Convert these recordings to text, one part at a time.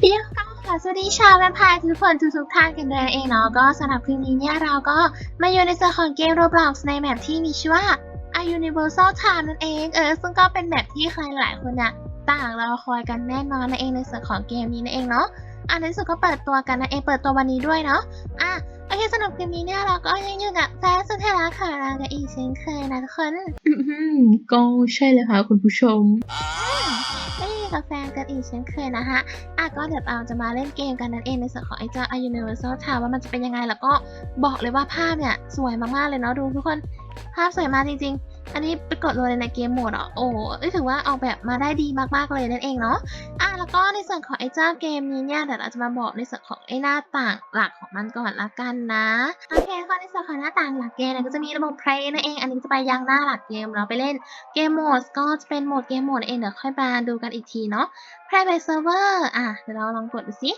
เรียกกันค่ะสวัสดีชาวแวมไพร์ทุกคนทุกทุกๆท่านกันเลยเองเนาะก็สำหรับคลิปนี้เนี่ยเราก็มาอยู่ในส่วนของเกม Roblox ในแมปที่มีชื่อว่า A Universal Time นั่นเองเออซึ่งก็เป็นแมปที่ใครหลายคนเนี่ยต่างรอคอยกันแน่นอนนั่นเองในส่วนของเกมนี้นั่นเองเนาะอะในที่สุดก็เปิดตัวกันนั่นเองเปิดตัววันนี้ด้วยเนาะอะ โอเคสำหรับคลิปนี้เนี่ยเราก็ยังอยู่กับแฟนสุดที่รักของเรากันอีกเช่นเคยนะทุกคนก็ใช่เลยค่ะคุณผู้ชมได้ยินกับแฟนกันอีกเช่นเคยนะคะอะก็เดี๋ยวเราจะมาเล่นเกมกันนั่นเองในส่วนของไอ้เจ้า A Universal Tower ว่ามันจะเป็นยังไงแล้วก็บอกเลยว่าภาพเนี่ยสวยมากๆเลยเนาะดูทุกคน ภาพสวยมากจริงๆ อันนี้ไปกดเลยในเกมโหมดอะโอ้เอ้ยถือว่าออกแบบมาได้ดีมากๆเลยนั่นเองเนาะอะแล้วก็ในส่วนของไอ้เจ้าเกมนี้เนี่ยเดี๋ยวเราจะมาบอกในส่วนของไอ้หน้าต่างหลักของมันก่อนละกันนะโอเคก็ในส่วนของหน้าต่างหลักเกมเนี่ยก็จะมีระบบ play นั่นเอง อันนี้จะไปยังหน้าหลักเกมเราไปเล่นเกมโหมดก็จะเป็นโหมดเกมโหมดเองเดี๋ยวค่อยมาดูกันอีกทีเนาะ private server อะเดี๋ยวเราลองกดดูสิ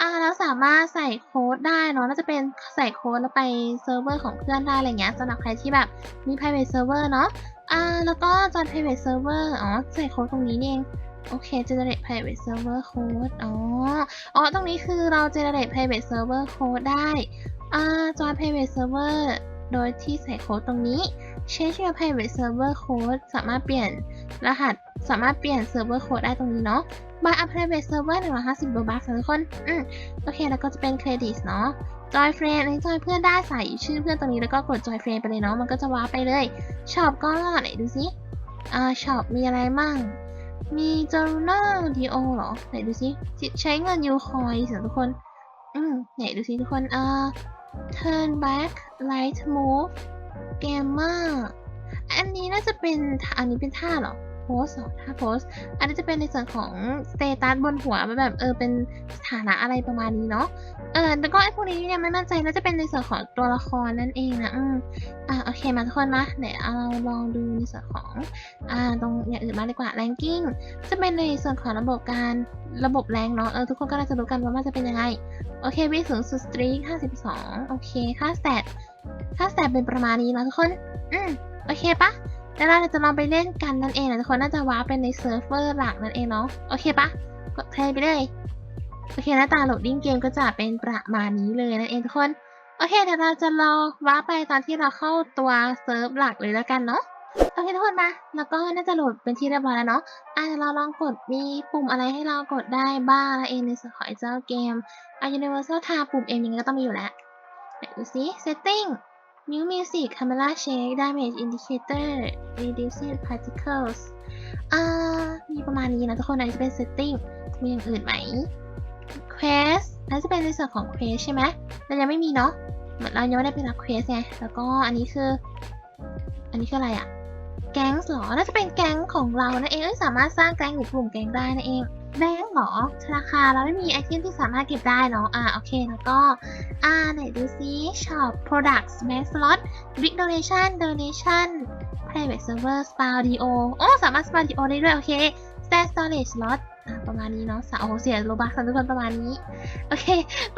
อ่าเราสามารถใส่โค้ดได้เนาะน่าจะเป็นใส่โค้ดแล้วไปเซิร์ฟเวอร์ของเพื่อนได้อะไรเงี้ยสำหรับใครที่แบบมี private server เนาะอ่าแล้วก็จอย private server อ๋อใส่โค้ดตรงนี้เองโอเค generate private server code อ๋อ อ๋อ ตรงนี้คือเรา generate private server code ได้ อ่าจอย private server โดยที่ใส่โค้ดตรงนี้ change your private server code สามารถเปลี่ยน รหัสสามารถเปลี่ยน server code ได้ตรงนี้เนาะ by a private server 150 robux นะทุกคน อืมโอเค แล้วก็จะเป็น credits เนาะ join friend อันนี้ join เพื่อนได้ใส่ชื่อเพื่อนตรงนี้แล้วก็กด join friend ไปเลยเนาะ มันก็จะว้าไปเลย shop ก็ไหนดูสิอ่า shop มีอะไรมั่ง มี journal dio เหรอ ไหนดูสิใช้เงิน u coin สิทุกคน อืมไหนดูสิทุกคนอ่า turn back light move gamer อันนี้น่าจะเป็นอันนี้เป็นท่าเหรอ โพสเหรอท่าโพสอันนี้จะเป็นในส่วนของสเตตัสบนหัวมันแบบเออเป็นสถานะอะไรประมาณนี้เนาะเออแล้วก็ไอ้พวกนี้เนี่ยไม่มั่นใจน่าจะเป็นในส่วนของตัวละครนั่นเองนะอืมอะโอเคมาทุกคนมาเดี๋ยวเราลองดูในส่วนของอ่าตรงอย่างอื่นมาดีกว่า ranking จะเป็นในส่วนของระบบการระบบแรงเนาะเออทุกคนก็น่าจะรู้กันว่ามันจะเป็นยังไงโอเควิสูงสุดสตรีค52โอเคค่าแสตค่าแสตเป็นประมาณนี้นะทุกคนอืมโอเคปะ แล้วเราจะลองไปเล่นกันนั่นเองนะทุกคนน่าจะว้าร์ปเป็นในเซิร์ฟเวอร์หลักนั่นเองเนาะโอเคปะกดเพลย์ไปเลยโอเคหน้าตาโหลดดิ้งเกมก็จะเป็นประมาณนี้เลยนั่นเองทุกคนโอเคเดี๋ยวเราจะรอว้าไปตอนที่เราเข้าตัวเซิร์ฟหลักเลยแล้วกันเนาะโอเคทุกคนมาแล้วก็น่าจะโหลดเป็นที่เรียบร้อยแล้วเนาะอะเดี๋ยวเราลองกดมีปุ่มอะไรให้เรากดได้บ้างนั่นเองในส่วนของไอ้เจ้าเกมอะ Universal Tab ปุ่มเอ็มยังไงก็ต้องมีอยู่แล้วดูสิ Setting New Music Camera Shake Damage Indicator Reducing Particles อ่า มีประมาณนี้นะทุกคนอันนี้จะเป็น Setting มีอย่างอื่นไหม Quest น่าจะเป็นในส่วนของ Quest ใช่ไหมเรายังไม่มีเนาะเหมือนเรายังไม่ได้ไปรับ Quest ไง แล้วก็อันนี้คือ อันนี้คืออะไรอะแก๊งหรอ น่าจะเป็นแก๊งของเรานั่นเองสามารถสร้างแก๊งหรือกลุ่มแก๊งได้นั่นเอง แบงค์เหรอธนาคารเราไม่มีไอเทมที่สามารถเก็บได้เนาะ อ่า โอเค แล้วก็ อ่า ไหนดูซิ shop products max slot big donation donation private server spadio โอ้สามารถ spadio ได้ด้วย โอเค stand storage slot อ่าประมาณนี้เนาะสาวโอเสียโลบักทุกคนประมาณนี้ โอเค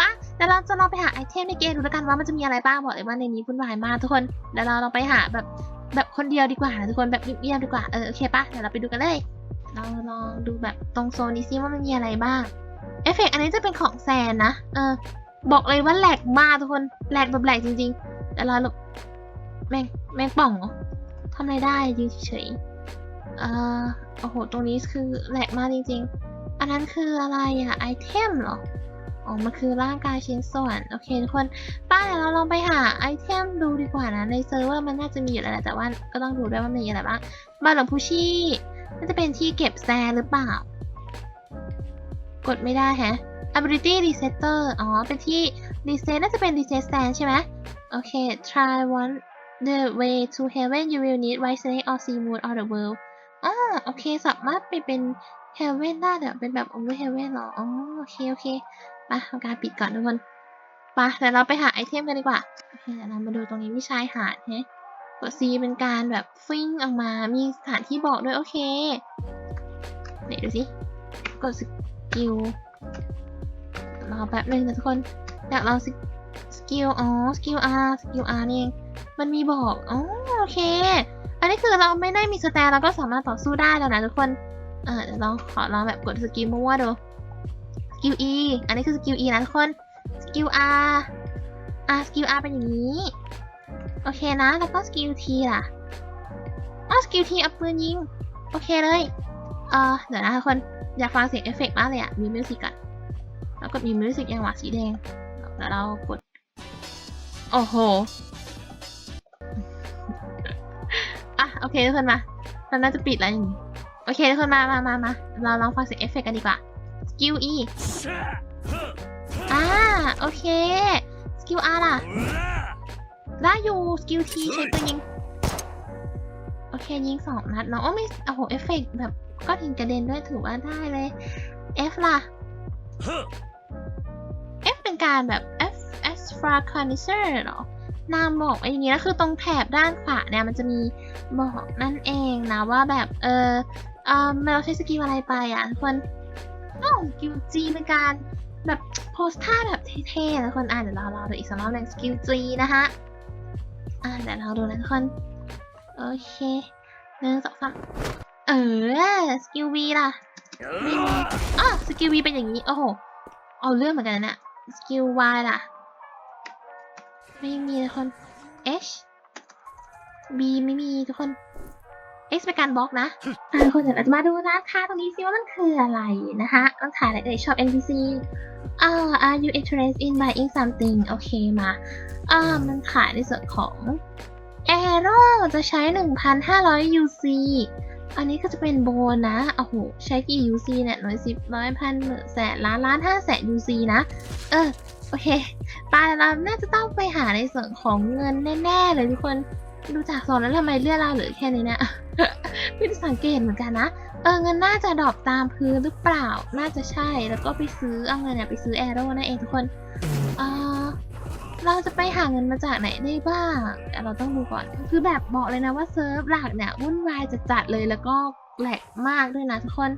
ปะเดี๋ยวเราจะลองไปหาไอเทมในเกมดูแล้วกันว่ามันจะมีอะไรบ้างบอกเลยว่าในนี้วุ่นวายมากทุกคนเดี๋ยวเราลองไปหาแบบแบบคนเดียวดีกว่านะทุกคนแบบเงียบๆดีกว่าเออโอเคปะเดี๋ยวเราไปดูกันเลย เราลองดูแบบตรงโซนนี้ซิว่ามันมีอะไรบ้าง เอฟเฟกต์อันนี้จะเป็นของแซนนะ เออ บอกเลยว่าแหลกมากทุกคน แหลกแบบแหลกจริงๆ แต่เราหลบแมงแมงป่องเหรอทำอะไรได้ยืนเฉยเอ่อโอ้โห ตรงนี้คือแหลกมากจริงๆ อันนั้นคืออะไรอะไอเทมเหรอ อ๋อ มันคือร่างกายชิ้นส่วน โอเคทุกคน ป้าเดี๋ยวเราลองไปหาไอเทมดูดีกว่านะ ในเซิร์ฟเวอร์มันน่าจะมีอยู่แล้วแหละแต่ว่าก็ต้องดูด้วยว่ามีอะไรบ้าง บ้านหลวงพูชี่ น่าจะเป็นที่เก็บแซหรือเปล่า กดไม่ได้ฮะ ability resetter อ๋อ เป็นที่ reset น่าจะเป็น reset stand ใช่ไหมโอเค try one the way to heaven you will need white snake or sea moon or the world อ๋อโอเค สามารถไปเป็น heaven ได้เดี๋ยวเป็นแบบ over heaven หรอ อ๋อ โอเค โอเคไปทำการปิดก่อนทุกคนไปเดี๋ยวเราไปหาไอเทมกันดีกว่า โอเค เดี๋ยวเรามาดูตรงนี้มีชายหาดแฮ กด C เป็นการแบบฟิ้งออกมา มีสถานที่บอกด้วย โอเคไหนดูสิ กดสกิลรอแป๊บนึงนะทุกคนอยากลองสกิล อ๋อ สกิล R สกิล R นี่เอง มันมีบอก อ๋อ โอเค อันนี้คือเราไม่ได้มีสแตนเราก็สามารถต่อสู้ได้แล้วนะทุกคน เออเดี๋ยวลองขอลองแบบกดสกิลมั่วๆดู สกิล E อันนี้คือสกิล E นะทุกคน สกิล R R สกิล R เป็นอย่างนี้ โอเคนะ แล้วก็สกิล T ล่ะอ๋อสกิล T เอาปืนยิง โอเคเลย เออเดี๋ยวนะทุกคน อยากฟังเสียงเอฟเฟกต์มากเลยอะมีมิวสิกอะแล้วกดมีมิวสิกยังหวะสีแดงเดี๋ยวเรากด โอ้โห อะ โอเคทุกคนมาเราน่าจะปิดแล้วอย่างนี้ โอเคทุกคนมามามามาเราลองฟังเสียงเอฟเฟกต์กันดีกว่า สกิล E อ่า โอเค สกิล R ล่ะ ได้อยู่สกิล T ใช้ปืนยิง โอเคยิงสองนัดเนาะโอ้ไม่โอ้โหเอฟเฟกต์แบบก้อนหินกระเด็นด้วยถือว่าได้เลย F ล่ะ F เป็นการแบบ F S f r a c o n i s e r เหรอนามบอกไว้อย่างนี้นะคือตรงแถบด้านขวาเนี่ยมันจะมีบอกนั่นเองนะว่าแบบเออเออเราใช้สกิลอะไรไปอะทุกคนน้องสกิล G เป็นการแบบโพสท่าแบบเท่ๆนะทุกคนอ่านเดี๋ยวเราเราดูอีกสักรอบหนึ่งสกิล G นะคะ อ่าเดี๋ยวเราดูนะทุกคน โอเคหนึ่งสองสามเออ สกิล V ล่ะไม่มีอะสกิล V เป็นอย่างนี้ โอ้โห เอาเรื่องเหมือนกันนะเนี่ยสกิล Y ล่ะ ไม่มีทุกคน H B ไม่มีทุกคน X เป็นการบล็อกนะอะทุกคนเดี๋ยวเราจะมาดูร้านค้าตรงนี้ซิว่ามันคืออะไรนะคะต้องถ่ายอะไรเอ่ยชอบ NPC อ่า are you interested in buying something โอเคมาอ่ามันขายในส่วนของ Arrow จะใช้ 1,500 UC อันนี้ก็จะเป็นโบนะโอ้โห ใช้กี่ UC เนี่ยหน่วยสิบร้อยพันหมื่นแสนล้านล้านห้าแสน UC นะ เออ โอเคตายเราน่าจะต้องไปหาในส่วนของเงินแน่ ๆ เลยทุกคน ดูจากโซนแล้วทำไมเลือดเราเหลือแค่นี้เนี่ยไม่ได้สังเกตเหมือนกันนะ เออเงินน่าจะดรอปตามพื้นหรือเปล่า น่าจะใช่ แล้วก็ไปซื้อเอาเงินเนี่ยไปซื้อแอโร่นั่นเองทุกคนเออเราจะไปหาเงินมาจากไหนได้บ้างเราต้องดูก่อน คือแบบบอกเลยนะว่าเซิร์ฟหลักเนี่ยวุ่นวายจะจัดเลยแล้วก็แหลกมากด้วยนะทุกคน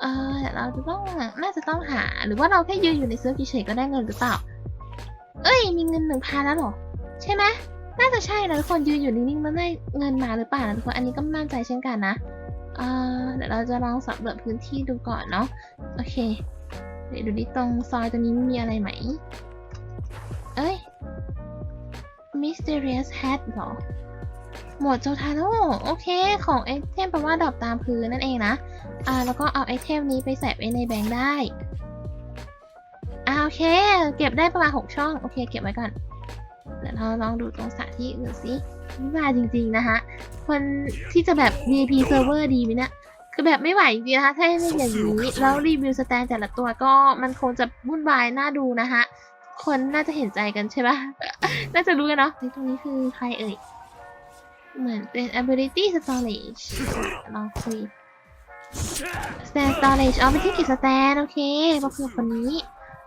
เออเราจะต้องน่าจะต้องหา หรือว่าเราแค่ยืนอยู่ในเซิร์ฟเฉยๆก็ได้เงินหรือเปล่า เอ้ย มีเงินหนึ่งพันแล้วเหรอ ใช่ไหม น่าจะใช่นะทุกคนยืนอยู่นิ่งๆแล้วได้เงินมาหรือเปล่านะทุกคนอันนี้ก็มั่นใจเช่นกันนะเอ่อเดี๋ยวเราจะลองสำรวจพื้นที่ดูก่อนเนาะโอเค เดี๋ยวดูดิตรงซอยตรงนี้มีอะไรไหม เอ้ย mysterious hat หรอหมวดโจทาโร่โอเค ของไอเทมแปลว่าดรอปตามพื้นนั่นเองนะ อ่า แล้วก็เอาไอเทมนี้ไปใส่ไว้ในแบงค์ได้ อ่า โอเค เก็บได้ประมาณ 6 ช่อง โอเค เก็บไว้ก่อน เดี๋ยวเราลองดูตรงสถานที่อื่นสิไม่มาจริงๆนะคะคนที่จะแบบ VIP server ดีไหมเนี่ยคือแบบไม่ไหวจริงๆนะคะถ้าให้เล่นอย่างนี้แล้วรีวิวสแตนแต่ละตัวก็มันคงจะวุ่นวายน่าดูนะคะคนน่าจะเห็นใจกันใช่ปะน่าจะรู้กันเนาะตรงนี้คือใครเอ่ย เหมือนเป็น ability storage ลองคุย stand storage อ๋อเป็นที่เก็บสแตนโอเคก็คือคนนี้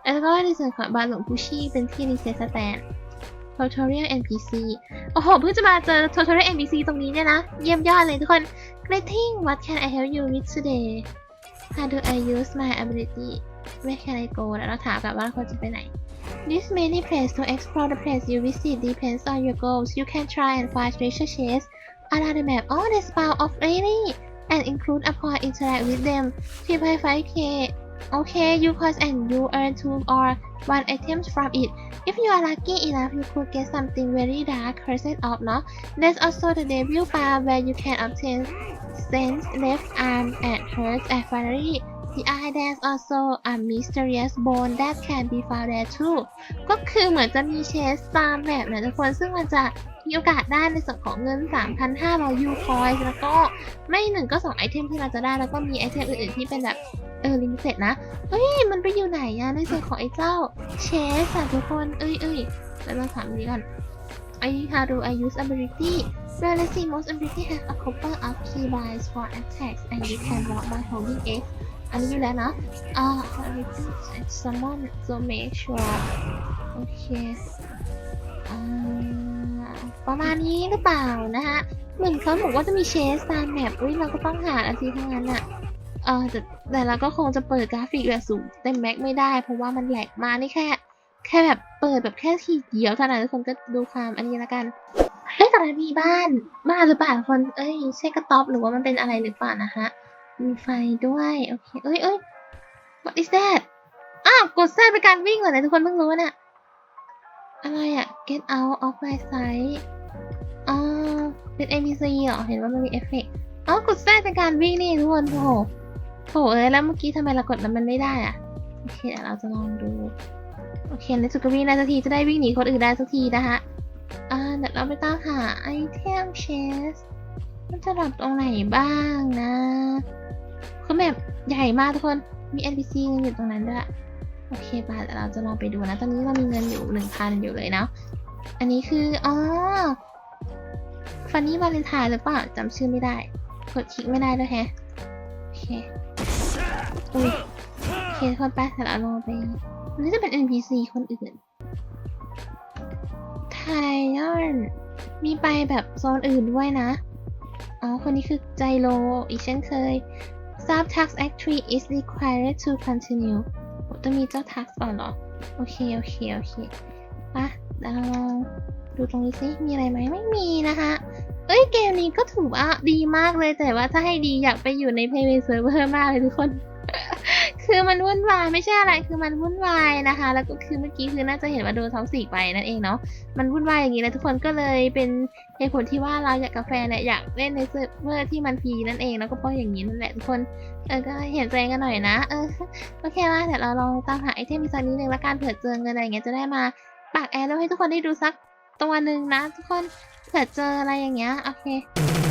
แล้วก็ในส่วนของบาร์หลวงพุชี่เป็นที่รีเซ็ตสแตน tutorial NPC โอ้โห เพิ่งจะมาเจอ tutorial NPC ตรงนี้เนี่ยนะ เยี่ยมยอดเลยทุกคน greeting what can I help you with today how do I use my ability where can I go แล้วเราถามกลับว่าควรจะไปไหน This many place to explore the place you visit depends on your goals. You can try and find treasure chests around the map or the spout of lady and include upon interact with them. 3.5k Okay, you cost and you earn two or one items from it. If you are lucky enough, you could get something very dark cursed of no? There's also the devil bar where you can obtain sense left arm and hurts and finally the eye there's also a mysterious bone that can be found there too ก็คือเหมือนจะมีเชสตามแบบนะทุกคน ซึ่งมันจะมีโอกาสได้ในส่วนของเงิน 3,500ยูคอยแล้วก็ไม่หนึ่งก็สองไอเทมที่เราจะได้แล้วก็มีไอเทมอื่นๆที่เป็นแบบ เออลิมิเต็ดนะเอ้ยมันไปอยู่ไหนอะในส่วนของไอ้เจ้าเชสอะทุกคนเอ้ยเอ้ยแล้วเราถามนี้ก่อน I how do I use ability Well let's see most ability have a couple of keybinds for attacks and you can block by holding X อันนี้อยู่แล้วนะอ่า ability and summon so make sure โอเคอ่าประมาณนี้หรือเปล่านะคะเหมือนเขาบอกว่าจะมีเชสตามแมปอุ้ยเราก็ต้องหาอาทีทั้งนั้นอะเออแต่ แต่เราก็คงจะเปิดกราฟิกแบบสูงเต็มแม็กไม่ได้ เพราะว่ามันแหลกมากนี่แค่ แค่แบบเปิดแบบแค่ทีเดียวเท่านั้นทุกคนก็ดูความอันนี้ละกันเฮ้ยแต่มันมีบ้านบ้านหรือเปล่าคนเอ้ยใช่กระต๊อบหรือว่ามันเป็นอะไรหรือเปล่านะคะมีไฟด้วยโอเคเอ้ยเอ้ย what is that อ้าวกดแทรกเป็นการวิ่งเหรอนี่ยทุกคนเพิ่งรู้นี่ยอะไรอะ get out of my sight อ๋อเป็น NPC เหรอ เห็นว่ามันมีเอฟเฟกต์อ๋อกดแทรกเป็นการวิ่งนี่ทุกคนโถ โถเอ้ยแล้วเมื่อกี้ทำไมเรากดแล้วมันไม่ได้อะโอเคเดี๋ยวเราจะลองดู โอเคในสุดก็วิ่งได้สักทีจะได้วิ่งหนีคนอื่นได้สักทีนะคะอ่าเดี๋ยวเราไปตามหาไอเทมเชสมันจะหลับตรงไหนบ้างนะคือแบบใหญ่มากทุกคน มี NPC อยู่ตรงนั้นด้วย โอเคป่ะเดี๋ยวเราจะลองไปดูนะ ตอนนี้เรามีเงินอยู่หนึ่งพันอยู่เลยเนาะ อันนี้คือ อ๋อ ฟันนี่วาเลนไทน์หรือเปล่าจำชื่อไม่ได้ กดคลิกไม่ได้ด้วยแฮะ โอเค อุ้ยเคทุกคนไปเดี๋ยวเราลองไปอันนี้จะเป็น NPC คนอื่นไทยอนมีไปแบบโซนอื่นด้วยนะ อ๋อ คนนี้คือใจโล อีกเช่นเคย Sub tax entry is required to continue โหต้องมีเจ้า tax ก่อนเหรอ โอเค โอเค โอเคปะเราลองดูตรงนี้สิมีอะไรไหมไม่มีนะคะเอ้ย เกมนี้ก็ถือว่าดีมากเลยแต่ว่าถ้าให้ดีอยากไปอยู่ใน private server มากเลยทุกคน คือมันวุ่นวายไม่ใช่อะไรคือมันวุ่นวายนะคะ แล้วก็คือเมื่อกี้คือน่าจะเห็นว่าโดนท้องสีกไปนั่นเองเนาะมันวุ่นวายอย่างนี้นะทุกคนก็เลยเป็นเหตุผลที่ว่าเราอยากกาแฟเนี่ยอยากเล่นในเซิร์ฟเวอร์ที่มันฟรีนั่นเองแล้วก็เพราะอย่างนี้นั่นแหละทุกคนเออก็เห็นใจกันหน่อยนะเออโอเคละเดี๋ยวเราลองตามหาไอเทมอีกสักนิดนึงละกันเผื่อเจอเงินอะไรอย่างเงี้ยจะได้มาปากแอร์แล้วให้ทุกคนได้ดูสักตัวหนึ่งนะ ทุกคนเผื่อเจออะไรอย่างเงี้ยโอเค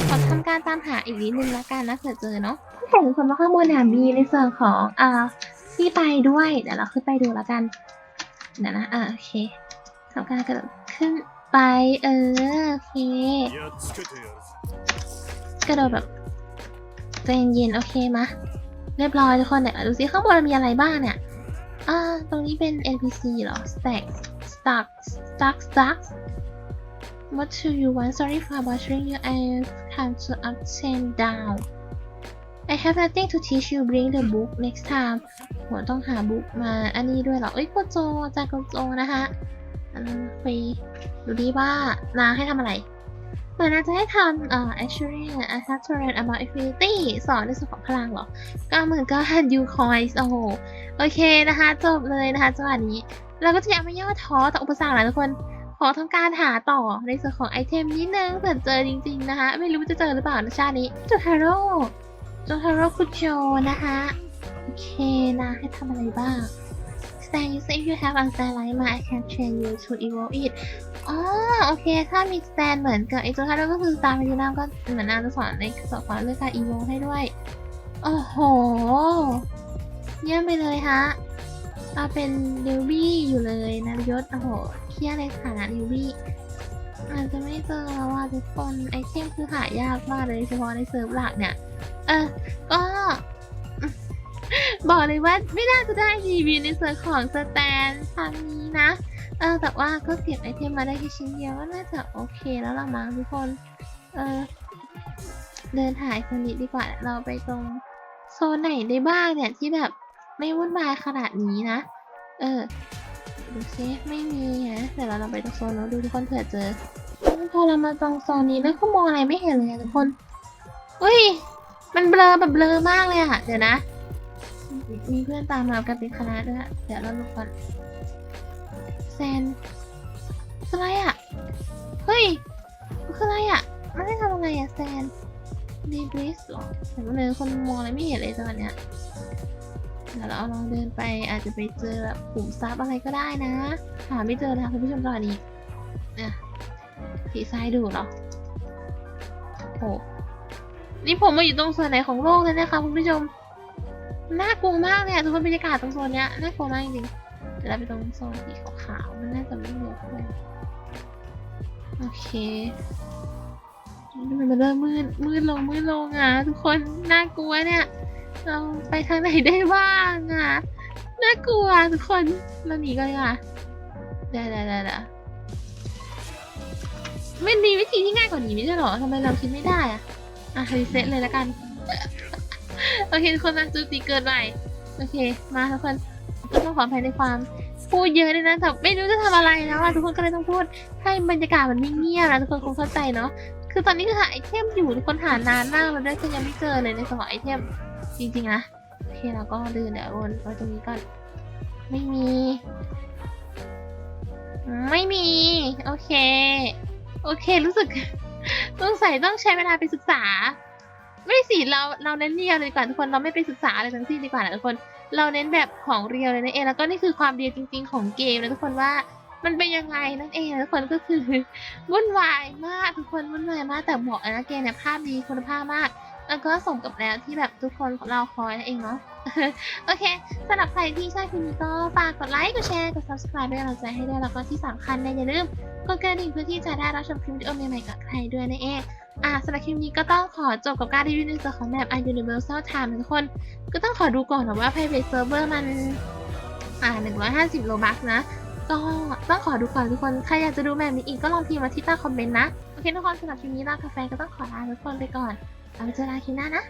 ขอทำการตามหาอีกนิดนึงละกันนะเผื่อเจอเนาะ แต่มีคนมาข้างบนมีในส่วนของอ่าพี่ไปด้วย เดี๋ยวเราขึ้นไปดูแล้วกัน เดี๋ยวนะอ่าโอเคทำการกระโดดขึ้นไป เออโอเคกระโดดแบบใจเย็นๆโอเคมะเรียบร้อยทุกคนเนี่ยดูซิข้างบนมีอะไรบ้างเนี่ยอ่าตรงนี้เป็น NPC เหรอ stack stuck stuck stuck what do you want sorry for bothering you I come to obtain down I have nothing to teach you. Bring the book next time. โหต้องหาบุ๊กมาอันนี้ด้วยเหรอเอ้ยโกโจจากโกโจนะคะอันนั้นไปดูดีว่านาให้ทำอะไรเหมือนอาจะให้ทำเอ่อ actually I have to learn about infinity สอนในส่วนของพลังเหรอก็เหมือนก็ you coins โอ้โห โอเคนะคะ จบเลยนะคะจังหวะนี้ เราก็จะยังไม่ย่อท้อต่ออุปสรรคนะทุกคน ขอทำการหาต่อในส่วนของไอเทมนิดนึงเผื่อเจอจริงๆนะคะ ไม่รู้จะเจอหรือเปล่าในชาตินี้โจทาโร่ โจทาโร่คุโจนะคะโอเคนะให้ทำอะไรบ้าง Stand you say you have a stand like mine I can train you to evolve it อ๋อโอเค ถ้ามี stand เหมือนกับไอโจทาร่ก็คือ Star พิจินัมก็เหมือนนาจะสอนในสอนความเรื่องการ evolve ให้ด้วย โอ้โห เยี่ยมไปเลยฮะเราเป็นนิวบี้อยู่เลยนะยศโอ้โหเครียดในฐานะนิวบี้อาจจะไม่เจอแล้วว่าทุกคนไอเทมคือหายากมากเลยเฉพาะในเซิร์ฟหลักเนี่ย เออ ก็ บอกเลยว่าไม่น่าจะได้รีวิวในส่วนของสแตนครั้งนี้นะ เออ แต่ว่าก็เก็บไอเทมมาได้แค่ชิ้นเดียวก็น่าจะโอเคแล้วละมั้งทุกคน เออ เดินถ่ายคนนี้ดีกว่า เราไปตรงโซนไหนได้บ้างเนี่ยที่แบบไม่วุ่นวายขนาดนี้นะ เออ ดูซิไม่มีนะเดี๋ยวเราลองไปตรงโซนแล้วดูทุกคนเผื่อเจอ พอเรามาตรงโซนนี้แล้วก็มองอะไรไม่เห็นเลยทุกคนเฮ้ย มันเบลอแบบเบลอมากเลยอะเดี๋ยวนะ มีเพื่อนตามมากันเป็นคณะด้วยอะเดี๋ยวเราดูก่อนแซนอะไรอะเฮ้ยมันคืออะไรอะมันได้ทำอะไรอะแซนดีบริสหรอแต่ว่าเลยคนมองอะไรไม่เห็นเลยตอนเนี้ยเดี๋ยวเราลองเดินไปอาจจะไปเจอแบบกลุ่มซับอะไรก็ได้นะ หาไม่เจอนะคะคุณผู้ชมตอนนี้เนี่ยผีซ้ายดูเหรอโอ้ นี่ผมมาอยู่ตรงส่วนไหนของโลกเลยนะคะคุณผู้ชม น่ากลัวมากเลยอะทุกคนบรรยากาศตรงโซนเนี้ยน่ากลัวมากจริงๆเดี๋ยวเราไปตรงโซนสีขาวๆมันน่าจะไม่เหลือเพื่อนโอเคมันเริ่มมืดมืดลงมืดลงอะทุกคนน่ากลัวเนี่ย เราไปทางไหนได้บ้างอะน่ากลัวทุกคนเราหนีกันดีกว่าเดี๋ยวเดี๋ยวเดี๋ยวเดี๋ยวไม่มีวิธีที่ง่ายกว่านี้ไม่ใช่หรอทำไมเราคิดไม่ได้อะ อะรีเซ็ตเลยแล้วกัน โอเคทุกคนมาจูตีเกินไปโอเค มาทุกคนก็ต้องขออภัยในความพูดเยอะเลยนะแต่ไม่รู้จะทำอะไรแล้วอะทุกคนก็เลยต้องพูดให้บรรยากาศมันเงียบๆนะทุกคนคงเข้าใจเนาะคือตอนนี้คือหาไอเทมอยู่ทุกคนหานานมากแล้วด้วยก็ยังไม่เจอเลยในสมองไอเทมจริงๆนะโอเคเราก็เดินเดี๋ยววนไว้ตรงนี้ก่อนไม่มี ไม่มี โอเค โอเครู้สึก ต้องใส่ต้องใช้เวลาไปศึกษา ไม่สิเราเราเน้นเรียวเลยดีกว่าทุกคนเราไม่ไปศึกษาอะไรทั้งสิ้นดีกว่านะทุกคน เราเน้นแบบของเรียวเลยนะเองแล้วก็นี่คือความเรียวจริง ๆ ของเกมนะทุกคนว่ามันเป็นยังไงนั่นเองทุกคนก็คือวุ่นวายมากทุกคนวุ่นวายมากแต่บอกเลยนะเกมเนี่ยภาพดีคุณภาพมาก แล้วก็สมกับแล้วที่แบบทุกคนเราคอยนั่นเองเนาะโอเคสำหรับใครที่ชอบคลิปนี้ก็ฝากกดไลค์กดแชร์กด subscribe เป็นกำลังใจให้ด้วยแล้วก็ที่สำคัญเนี่ยอย่าลืมกดกระดิ่งเพื่อที่จะได้รับชมคลิปวิดีโอใหม่ๆกับใครด้วยนะเองอะสำหรับคลิปนี้ก็ต้องขอจบกับการรีวิวในส่วนของแบบ i Universal Time นะทุกคน ก็ต้องขอดูก่อนนะว่า private server มัน อ่า 150 โลบักนะ ก็ต้องขอดูก่อนทุกคน ใครอยากจะดูแบบนี้อีกก็ลองพิมพ์มาที่ใต้คอมเมนต์นะ โอเคทุกคนสำหรับคลิปนี้ลากาแฟก็ต้องขอลาทุกคนไปก่อน เอาไว้